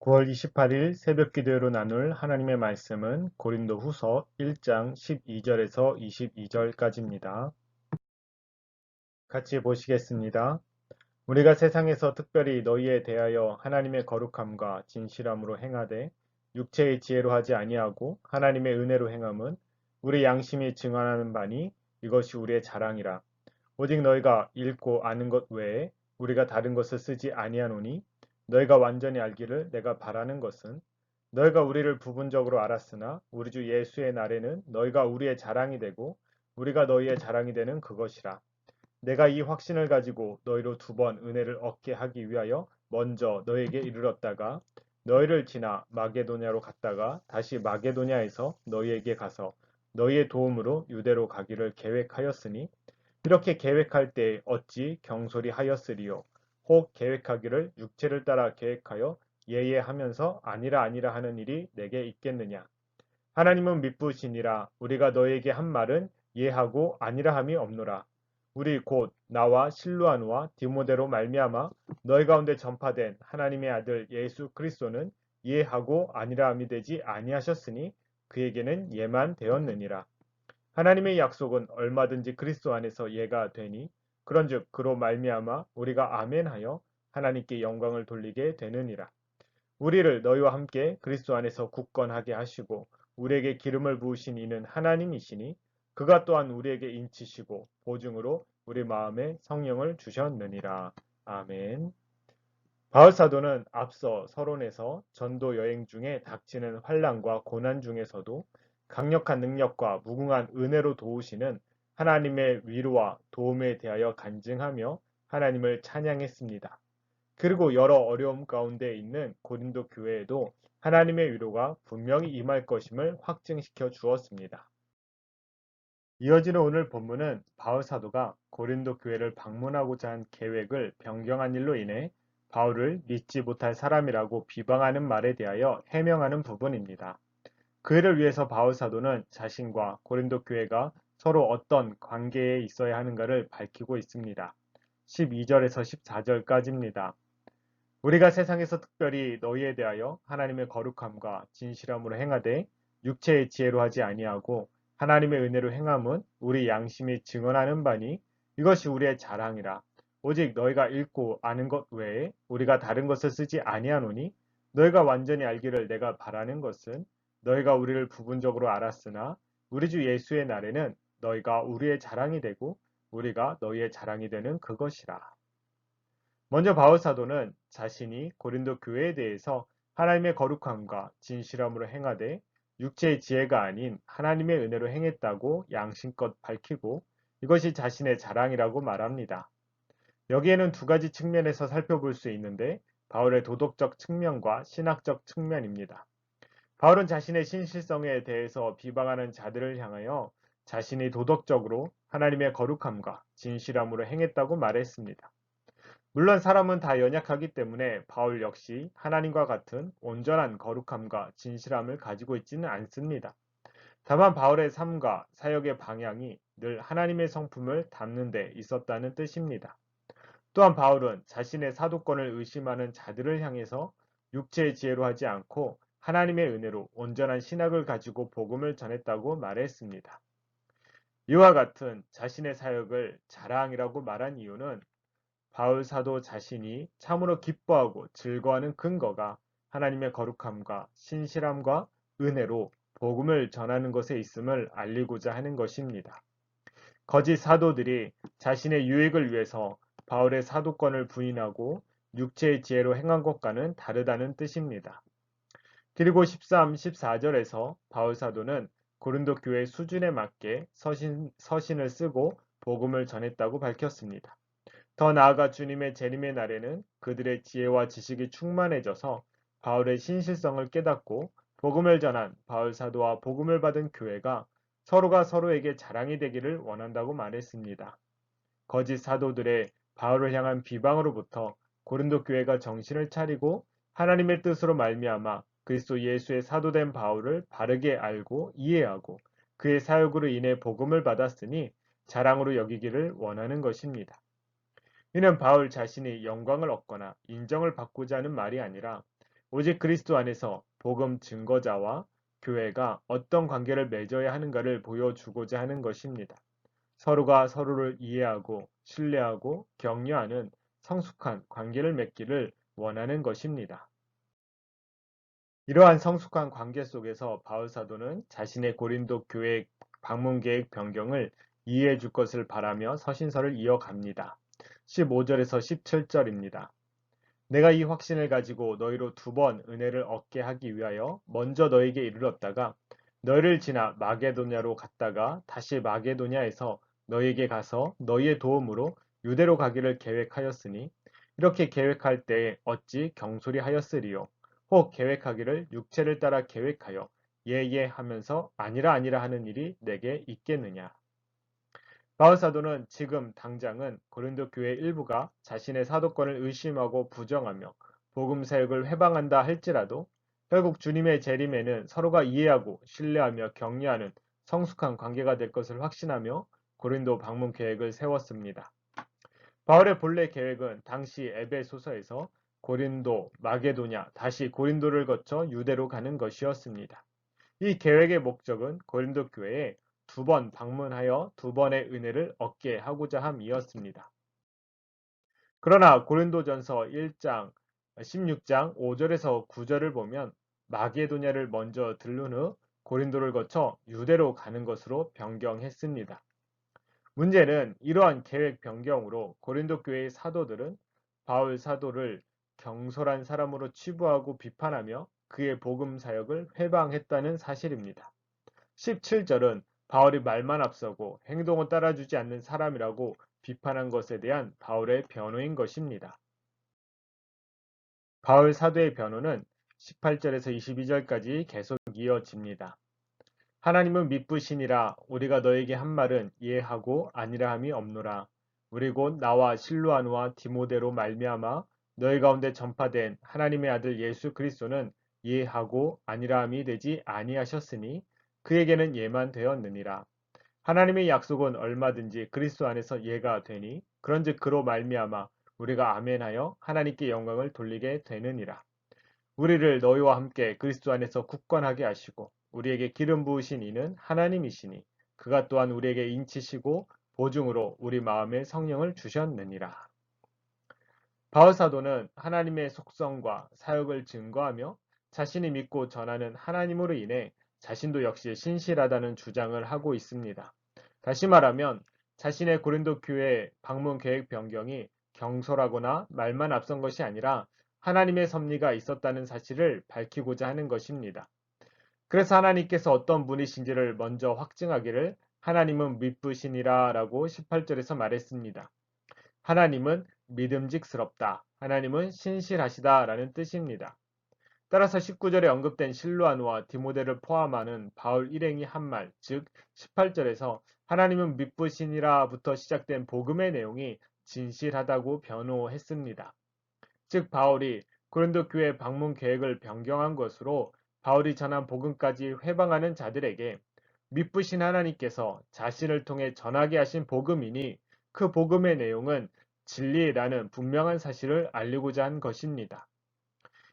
9월 28일 새벽 기도로 나눌 하나님의 말씀은 고린도 후서 1장 12절에서 22절까지입니다. 같이 보시겠습니다. 우리가 세상에서 특별히 너희에 대하여 하나님의 거룩함과 진실함으로 행하되 육체의 지혜로 하지 아니하고 하나님의 은혜로 행함은 우리 양심이 증언하는 바니 이것이 우리의 자랑이라. 오직 너희가 읽고 아는 것 외에 우리가 다른 것을 쓰지 아니하노니 너희가 완전히 알기를 내가 바라는 것은 너희가 우리를 부분적으로 알았으나 우리 주 예수의 날에는 너희가 우리의 자랑이 되고 우리가 너희의 자랑이 되는 그것이라. 내가 이 확신을 가지고 너희로 두 번 은혜를 얻게 하기 위하여 먼저 너희에게 이르렀다가 너희를 지나 마게도냐로 갔다가 다시 마게도냐에서 너희에게 가서 너희의 도움으로 유대로 가기를 계획하였으니 이렇게 계획할 때 어찌 경솔히 하였으리요 혹 계획하기를 육체를 따라 계획하여 예예 하면서 아니라 아니라 하는 일이 내게 있겠느냐? 하나님은 미쁘시니라. 우리가 너에게 한 말은 예하고 아니라 함이 없노라. 우리 곧 나와 실루아누와 디모데로 말미암아 너희 가운데 전파된 하나님의 아들 예수 그리스도는 예하고 아니라 함이 되지 아니하셨으니 그에게는 예만 되었느니라. 하나님의 약속은 얼마든지 그리스도 안에서 예가 되니 그런즉 그로 말미암아 우리가 아멘하여 하나님께 영광을 돌리게 되느니라. 우리를 너희와 함께 그리스도 안에서 굳건하게 하시고 우리에게 기름을 부으신 이는 하나님이시니 그가 또한 우리에게 인치시고 보증으로 우리 마음에 성령을 주셨느니라. 아멘. 바울 사도는 앞서 서론에서 전도 여행 중에 닥치는 환란과 고난 중에서도 강력한 능력과 무궁한 은혜로 도우시는 하나님의 위로와 도움에 대하여 간증하며 하나님을 찬양했습니다. 그리고 여러 어려움 가운데 있는 고린도 교회에도 하나님의 위로가 분명히 임할 것임을 확증시켜 주었습니다. 이어지는 오늘 본문은 바울 사도가 고린도 교회를 방문하고자 한 계획을 변경한 일로 인해 바울을 믿지 못할 사람이라고 비방하는 말에 대하여 해명하는 부분입니다. 그를 위해서 바울 사도는 자신과 고린도 교회가 서로 어떤 관계에 있어야 하는가를 밝히고 있습니다. 12절에서 14절까지입니다. 우리가 세상에서 특별히 너희에 대하여 하나님의 거룩함과 진실함으로 행하되 육체의 지혜로 하지 아니하고 하나님의 은혜로 행함은 우리 양심이 증언하는 바니 이것이 우리의 자랑이라. 오직 너희가 읽고 아는 것 외에 우리가 다른 것을 쓰지 아니하노니 너희가 완전히 알기를 내가 바라는 것은 너희가 우리를 부분적으로 알았으나 우리 주 예수의 날에는 너희가 우리의 자랑이 되고 우리가 너희의 자랑이 되는 그것이라. 먼저 바울 사도는 자신이 고린도 교회에 대해서 하나님의 거룩함과 진실함으로 행하되 육체의 지혜가 아닌 하나님의 은혜로 행했다고 양심껏 밝히고 이것이 자신의 자랑이라고 말합니다. 여기에는 두 가지 측면에서 살펴볼 수 있는데 바울의 도덕적 측면과 신학적 측면입니다. 바울은 자신의 신실성에 대해서 비방하는 자들을 향하여 자신이 도덕적으로 하나님의 거룩함과 진실함으로 행했다고 말했습니다. 물론 사람은 다 연약하기 때문에 바울 역시 하나님과 같은 온전한 거룩함과 진실함을 가지고 있지는 않습니다. 다만 바울의 삶과 사역의 방향이 늘 하나님의 성품을 담는 데 있었다는 뜻입니다. 또한 바울은 자신의 사도권을 의심하는 자들을 향해서 육체의 지혜로 하지 않고 하나님의 은혜로 온전한 신학을 가지고 복음을 전했다고 말했습니다. 이와 같은 자신의 사역을 자랑이라고 말한 이유는 바울 사도 자신이 참으로 기뻐하고 즐거워하는 근거가 하나님의 거룩함과 신실함과 은혜로 복음을 전하는 것에 있음을 알리고자 하는 것입니다. 거짓 사도들이 자신의 유익을 위해서 바울의 사도권을 부인하고 육체의 지혜로 행한 것과는 다르다는 뜻입니다. 그리고 13, 14절에서 바울 사도는 고린도 교회 수준에 맞게 서신, 서신을 쓰고 복음을 전했다고 밝혔습니다. 더 나아가 주님의 재림의 날에는 그들의 지혜와 지식이 충만해져서 바울의 신실성을 깨닫고 복음을 전한 바울 사도와 복음을 받은 교회가 서로가 서로에게 자랑이 되기를 원한다고 말했습니다. 거짓 사도들의 바울을 향한 비방으로부터 고린도 교회가 정신을 차리고 하나님의 뜻으로 말미암아 그리스도 예수의 사도된 바울을 바르게 알고 이해하고 그의 사역으로 인해 복음을 받았으니 자랑으로 여기기를 원하는 것입니다. 이는 바울 자신이 영광을 얻거나 인정을 받고자 하는 말이 아니라 오직 그리스도 안에서 복음 증거자와 교회가 어떤 관계를 맺어야 하는가를 보여주고자 하는 것입니다. 서로가 서로를 이해하고 신뢰하고 격려하는 성숙한 관계를 맺기를 원하는 것입니다. 이러한 성숙한 관계 속에서 바울 사도는 자신의 고린도 교회 방문 계획 변경을 이해해 줄 것을 바라며 서신서를 이어갑니다. 15절에서 17절입니다. 내가 이 확신을 가지고 너희로 두 번 은혜를 얻게 하기 위하여 먼저 너에게 이르렀다가 너희를 지나 마게도냐로 갔다가 다시 마게도냐에서 너희에게 가서 너희의 도움으로 유대로 가기를 계획하였으니 이렇게 계획할 때에 어찌 경솔히 하였으리요 혹 계획하기를 육체를 따라 계획하여 예예 예 하면서 아니라 아니라 하는 일이 내게 있겠느냐 바울 사도는 지금 당장은 고린도 교회 일부가 자신의 사도권을 의심하고 부정하며 복음 사역을 회방한다 할지라도 결국 주님의 재림에는 서로가 이해하고 신뢰하며 격려하는 성숙한 관계가 될 것을 확신하며 고린도 방문 계획을 세웠습니다. 바울의 본래 계획은 당시 에베소서에서 고린도, 마게도냐, 다시 고린도를 거쳐 유대로 가는 것이었습니다. 이 계획의 목적은 고린도 교회에 두 번 방문하여 두 번의 은혜를 얻게 하고자 함이었습니다. 그러나 고린도전서 1장 16장 5절에서 9절을 보면 마게도냐를 먼저 들른 후 고린도를 거쳐 유대로 가는 것으로 변경했습니다. 문제는 이러한 계획 변경으로 고린도 교회의 사도들은 바울 사도를 경솔한 사람으로 치부하고 비판하며 그의 복음 사역을 회방했다는 사실입니다. 17절은 바울이 말만 앞서고 행동을 따라주지 않는 사람이라고 비판한 것에 대한 바울의 변호인 것입니다. 바울 사도의 변호는 18절에서 22절까지 계속 이어집니다. 하나님은 믿부시니라 우리가 너에게 한 말은 이해하고 아니라 함이 없노라. 우리 곧 나와 실루아누와 디모데로 말미암아 너희 가운데 전파된 하나님의 아들 예수 그리스도는 이해하고 아니라함이 되지 아니하셨으니 그에게는 예만 되었느니라. 하나님의 약속은 얼마든지 그리스도 안에서 예가 되니 그런즉 그로 말미암아 우리가 아멘하여 하나님께 영광을 돌리게 되느니라. 우리를 너희와 함께 그리스도 안에서 굳건하게 하시고 우리에게 기름 부으신 이는 하나님이시니 그가 또한 우리에게 인치시고 보증으로 우리 마음에 성령을 주셨느니라. 바울 사도는 하나님의 속성과 사역을 증거하며 자신이 믿고 전하는 하나님으로 인해 자신도 역시 신실하다는 주장을 하고 있습니다. 다시 말하면 자신의 고린도 교회 방문 계획 변경이 경솔하거나 말만 앞선 것이 아니라 하나님의 섭리가 있었다는 사실을 밝히고자 하는 것입니다. 그래서 하나님께서 어떤 분이신지를 먼저 확증하기를 하나님은 믿으시니라 라고 18절에서 말했습니다. 하나님은 믿음직스럽다. 하나님은 신실하시다 라는 뜻입니다. 따라서 19절에 언급된 실루아누와 디모데를 포함하는 바울 일행이 한 말, 즉 18절에서 하나님은 믿부신이라부터 시작된 복음의 내용이 진실하다고 변호했습니다. 즉 바울이 고린도 교회 방문 계획을 변경한 것으로 바울이 전한 복음까지 회방하는 자들에게 믿부신 하나님께서 자신을 통해 전하게 하신 복음이니 그 복음의 내용은 진리라는 분명한 사실을 알리고자 한 것입니다.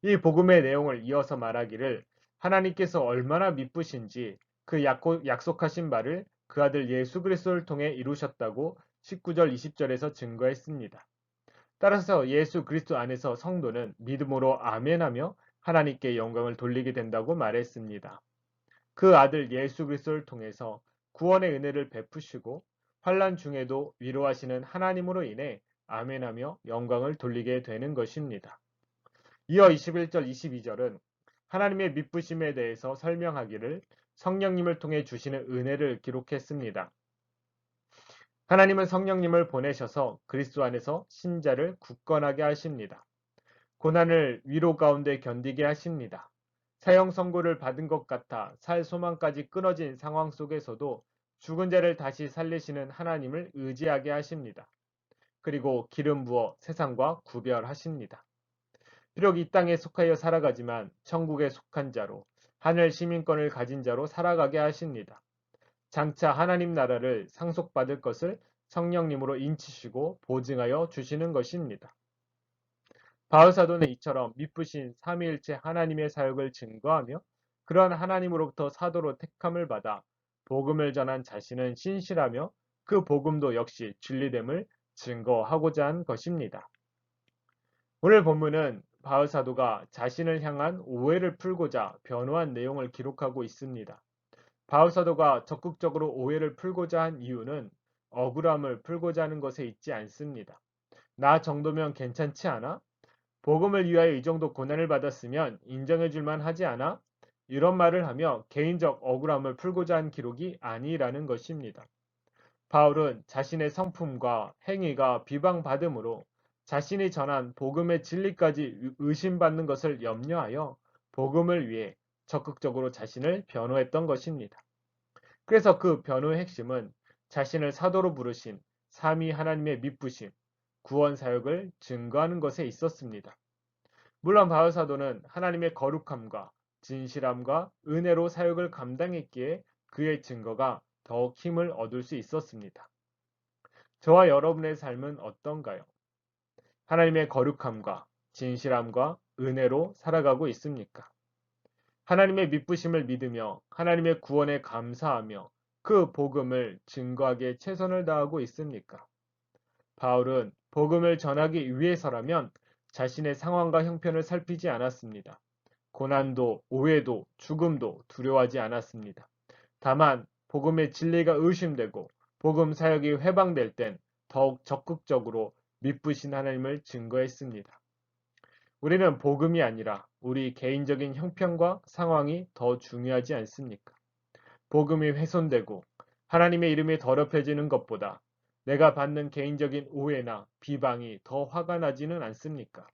이 복음의 내용을 이어서 말하기를 하나님께서 얼마나 미쁘신지 그 약속하신 바를 그 아들 예수 그리스도를 통해 이루셨다고 19절 20절에서 증거했습니다. 따라서 예수 그리스도 안에서 성도는 믿음으로 아멘하며 하나님께 영광을 돌리게 된다고 말했습니다. 그 아들 예수 그리스도를 통해서 구원의 은혜를 베푸시고 환란 중에도 위로하시는 하나님으로 인해 아멘하며 영광을 돌리게 되는 것입니다. 이어 21절 22절은 하나님의 믿부심에 대해서 설명하기를 성령님을 통해 주시는 은혜를 기록했습니다. 하나님은 성령님을 보내셔서 그리스도 안에서 신자를 굳건하게 하십니다. 고난을 위로 가운데 견디게 하십니다. 사형 선고를 받은 것 같아 살 소망까지 끊어진 상황 속에서도 죽은 자를 다시 살리시는 하나님을 의지하게 하십니다. 그리고 기름 부어 세상과 구별하십니다. 비록 이 땅에 속하여 살아가지만 천국에 속한 자로 하늘 시민권을 가진 자로 살아가게 하십니다. 장차 하나님 나라를 상속받을 것을 성령님으로 인치시고 보증하여 주시는 것입니다. 바울사도는 이처럼 미쁘신 삼위일체 하나님의 사역을 증거하며 그러한 하나님으로부터 사도로 택함을 받아 복음을 전한 자신은 신실하며 그 복음도 역시 진리됨을 증거하고자 한 것입니다. 오늘 본문은 바울 사도가 자신을 향한 오해를 풀고자 변호한 내용을 기록하고 있습니다. 바울 사도가 적극적으로 오해를 풀고자 한 이유는 억울함을 풀고자 하는 것에 있지 않습니다. 나 정도면 괜찮지 않아? 복음을 위하여 이 정도 고난을 받았으면 인정해 줄만 하지 않아? 이런 말을 하며 개인적 억울함을 풀고자 한 기록이 아니라는 것입니다. 바울은 자신의 성품과 행위가 비방받음으로 자신이 전한 복음의 진리까지 의심받는 것을 염려하여 복음을 위해 적극적으로 자신을 변호했던 것입니다. 그래서 그 변호의 핵심은 자신을 사도로 부르신 삼위 하나님의 믿부심, 구원 사역을 증거하는 것에 있었습니다. 물론 바울 사도는 하나님의 거룩함과 진실함과 은혜로 사역을 감당했기에 그의 증거가 더욱 힘을 얻을 수 있었습니다. 저와 여러분의 삶은 어떤가요? 하나님의 거룩함과 진실함과 은혜로 살아가고 있습니까? 하나님의 믿부심을 믿으며 하나님의 구원에 감사하며 그 복음을 증거하기에 최선을 다하고 있습니까? 바울은 복음을 전하기 위해서라면 자신의 상황과 형편을 살피지 않았습니다. 고난도, 오해도, 죽음도 두려워하지 않았습니다. 다만 복음의 진리가 의심되고 복음 사역이 회방될 땐 더욱 적극적으로 믿부신 하나님을 증거했습니다. 우리는 복음이 아니라 우리 개인적인 형편과 상황이 더 중요하지 않습니까? 복음이 훼손되고 하나님의 이름이 더럽혀지는 것보다 내가 받는 개인적인 오해나 비방이 더 화가 나지는 않습니까?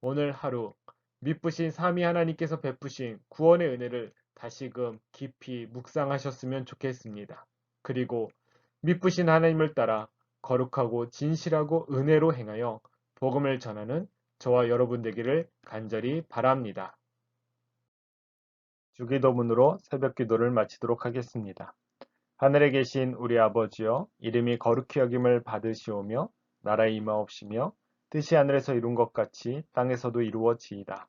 오늘 하루 믿부신 삼위 하나님께서 베푸신 구원의 은혜를 다시금 깊이 묵상하셨으면 좋겠습니다. 그리고 믿부신 하나님을 따라 거룩하고 진실하고 은혜로 행하여 복음을 전하는 저와 여러분 되기를 간절히 바랍니다. 주기도문으로 새벽 기도를 마치도록 하겠습니다. 하늘에 계신 우리 아버지여 이름이 거룩히 여김을 받으시오며 나라 임하옵시며 뜻이 하늘에서 이룬 것 같이 땅에서도 이루어지이다.